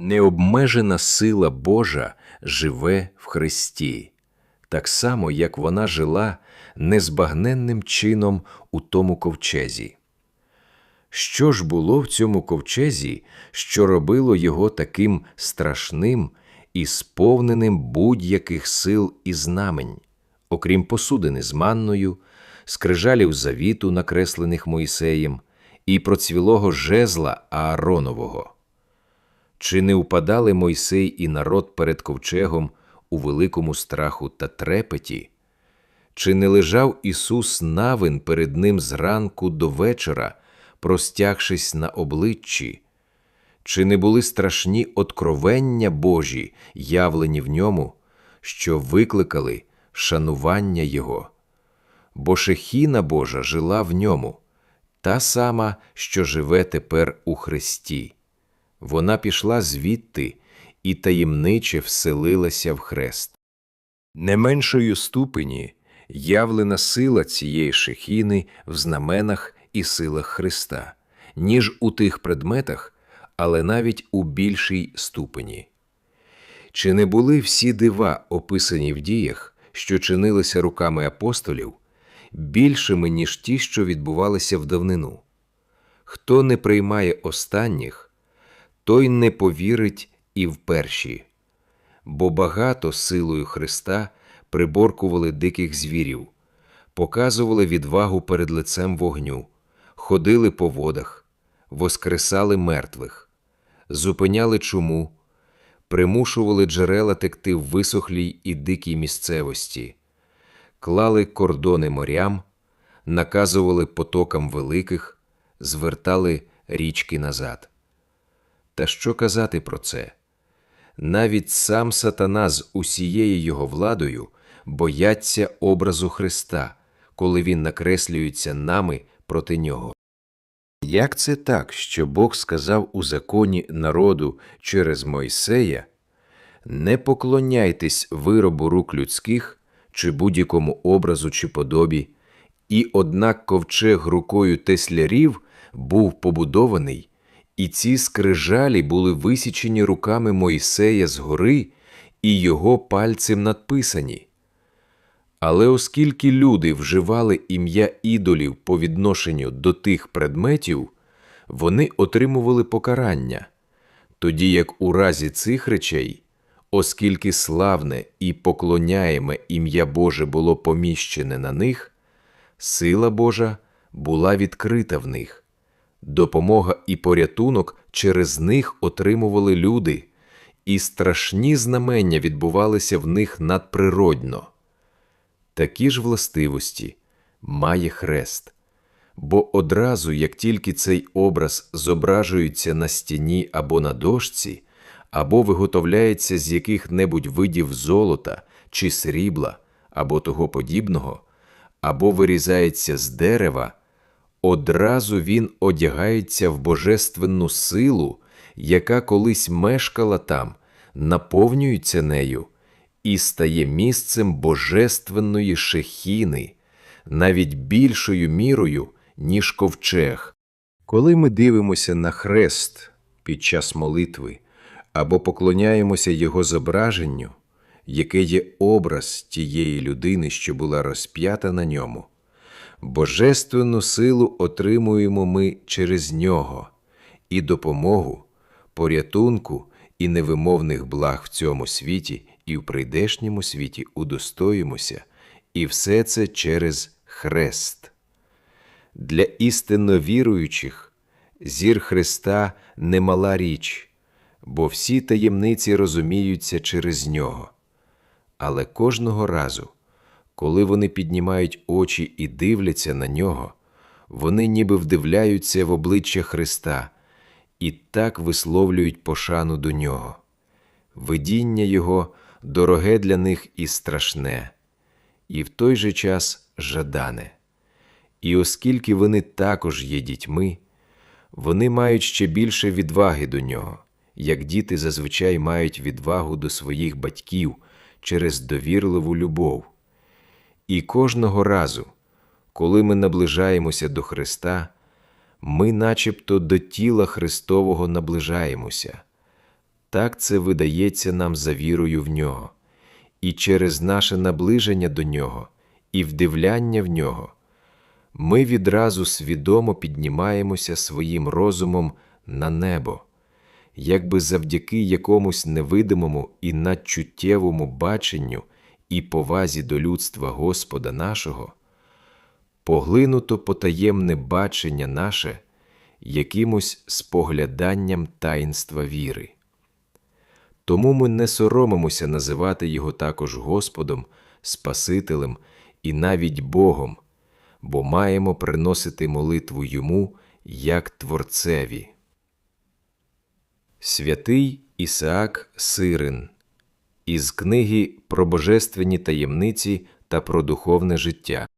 Необмежена сила Божа живе в Христі, так само, як вона жила незбагненним чином у тому ковчезі. Що ж було в цьому ковчезі, що робило його таким страшним і сповненим будь-яких сил і знамень, окрім посудини з манною, скрижалів завіту, накреслених Моїсеєм, і процвілого жезла Ааронового? Чи не упадали Мойсей і народ перед ковчегом у великому страху та трепеті? Чи не лежав Ісус навин перед ним зранку до вечора, простягшись на обличчі? Чи не були страшні откровення Божі, явлені в ньому, що викликали шанування Його? Бо шехіна Божа жила в ньому, та сама, що живе тепер у Христі. Вона пішла звідти і таємниче вселилася в хрест. Не меншою ступені явлена сила цієї шехіни в знаменах і силах Христа, ніж у тих предметах, але навіть у більшій ступені. Чи не були всі дива, описані в діях, що чинилися руками апостолів, більшими, ніж ті, що відбувалися в давнину? Хто не приймає останніх, той не повірить і в перші, бо багато силою Христа приборкували диких звірів, показували відвагу перед лицем вогню, ходили по водах, воскресали мертвих, зупиняли чуму, примушували джерела текти в висохлій і дикій місцевості, клали кордони морям, наказували потокам великих, звертали річки назад. Та що казати про це? Навіть сам сатана з усією його владою бояться образу Христа, коли він накреслюється нами проти нього. Як це так, що Бог сказав у законі народу через Мойсея не поклоняйтесь виробу рук людських чи будь-якому образу чи подобі, і однак ковчег рукою теслярів був побудований, і ці скрижалі були висічені руками Мойсея згори і його пальцем надписані. Але оскільки люди вживали ім'я ідолів по відношенню до тих предметів, вони отримували покарання, тоді як у разі цих речей, оскільки славне і поклоняєме ім'я Боже було поміщене на них, сила Божа була відкрита в них, допомога і порятунок через них отримували люди, і страшні знамення відбувалися в них надприродно. Такі ж властивості має хрест, бо одразу, як тільки цей образ зображується на стіні або на дошці, або виготовляється з яких-небудь видів золота чи срібла, або того подібного, або вирізається з дерева, одразу він одягається в божественну силу, яка колись мешкала там, наповнюється нею і стає місцем божественної шехіни, навіть більшою мірою, ніж ковчег. Коли ми дивимося на хрест під час молитви або поклоняємося його зображенню, яке є образ тієї людини, що була розп'ята на ньому, божественну силу отримуємо ми через нього і допомогу, порятунку і невимовних благ в цьому світі і в прийдешньому світі удостоїмося, і все це через хрест. Для істинно віруючих зір Христа немала річ, бо всі таємниці розуміються через нього. Але кожного разу, коли вони піднімають очі і дивляться на нього, вони ніби вдивляються в обличчя Христа і так висловлюють пошану до нього. Видіння Його дороге для них і страшне, і в той же час жадане. І оскільки вони також є дітьми, вони мають ще більше відваги до нього, як діти зазвичай мають відвагу до своїх батьків через довірливу любов. І кожного разу, коли ми наближаємося до Христа, ми начебто до тіла Христового наближаємося, так це видається нам за вірою в нього, і через наше наближення до нього і вдивляння в нього, ми відразу свідомо піднімаємося своїм розумом на небо, якби завдяки якомусь невидимому і надчуттєвому баченню і повазі до людства Господа нашого, поглинуто потаємне бачення наше якимось спогляданням таїнства віри. Тому ми не соромимося називати Його також Господом, Спасителем і навіть Богом, бо маємо приносити молитву Йому як Творцеві. Святий Ісаак Сирин із книги про божественні таємниці та про духовне життя.